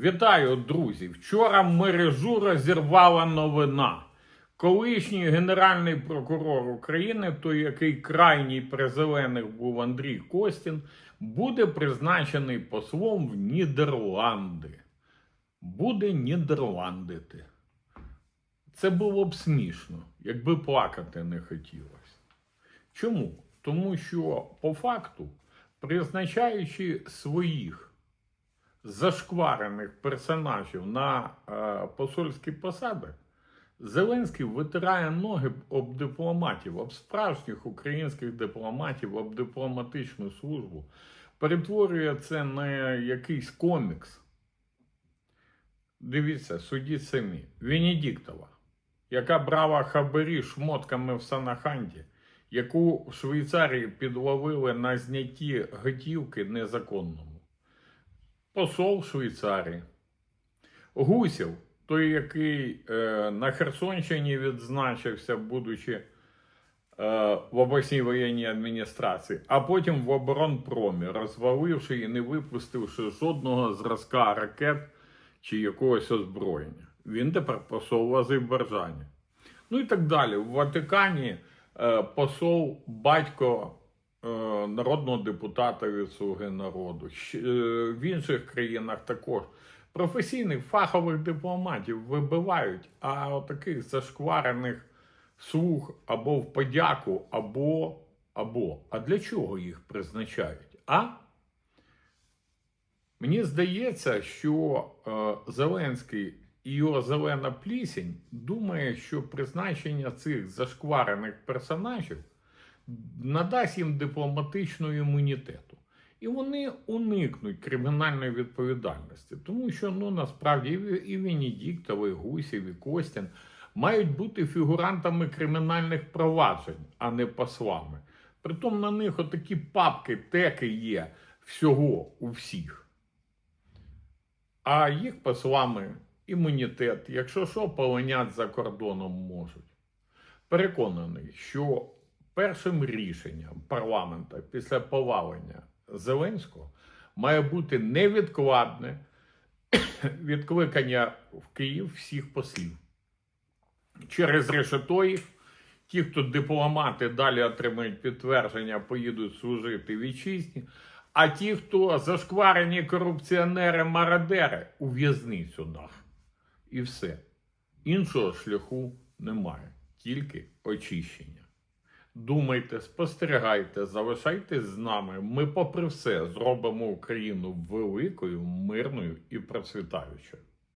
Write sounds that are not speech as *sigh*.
Вітаю, друзі! Вчора мережу розірвала новина. Колишній генеральний прокурор України, той, який крайній при зелених був Андрій Костін, буде призначений послом в Нідерланди. Буде Нідерландити. Це було б смішно, якби плакати не хотілося. Чому? Тому що по факту, призначаючи своїх зашкварених персонажів на е, посольські посади, Зеленський витирає ноги об дипломатів, об справжніх українських дипломатів, об дипломатичну службу, перетворює це на якийсь комікс. Дивіться, судіть самі. Венедіктова, яка брала хабарі шмотками в Санаханді, яку в Швейцарії підловили на знятті готівки незаконному посол Швейцарії. Гусєв, той, який е, на Херсонщині відзначився, будучи е, в обласній воєнній адміністрації, а потім в оборонпромі, розваливши і не випустивши жодного зразка ракет чи якогось озброєння. Він тепер посол Азербайджані. Ну і так далі. В Ватикані е, посол батько народного депутата від Слуги народу. Е, В інших країнах також. Професійних фахових дипломатів вибивають, а отаких зашкварених слуг або в подяку, або, або. А для чого їх призначають? А? Мені здається, що е, Зеленський і його зелена плісінь думає, що призначення цих зашкварених персонажів надасть їм дипломатичного імунітету. І вони уникнуть кримінальної відповідальності, тому що ну насправді і Венедіктов, і Гусєв, і Костян мають бути фігурантами кримінальних проваджень, а не послами. Притом на них отакі папки, теки є всього у всіх. А їх послами імунітет, якщо що, полонять за кордоном можуть. Переконаний, що першим рішенням парламента після повалення Зеленського має бути невідкладне *coughs* відкликання в Київ всіх послів. Через решето їх, ті, хто дипломати далі отримають підтвердження, поїдуть служити вітчизні, а ті, хто зашкварені корупціонери, мародери, у в'язницю нах. І все. Іншого шляху немає, тільки очищення. Думайте, спостерігайте, залишайтесь з нами. Ми, попри все, зробимо Україну великою, мирною і процвітаючою.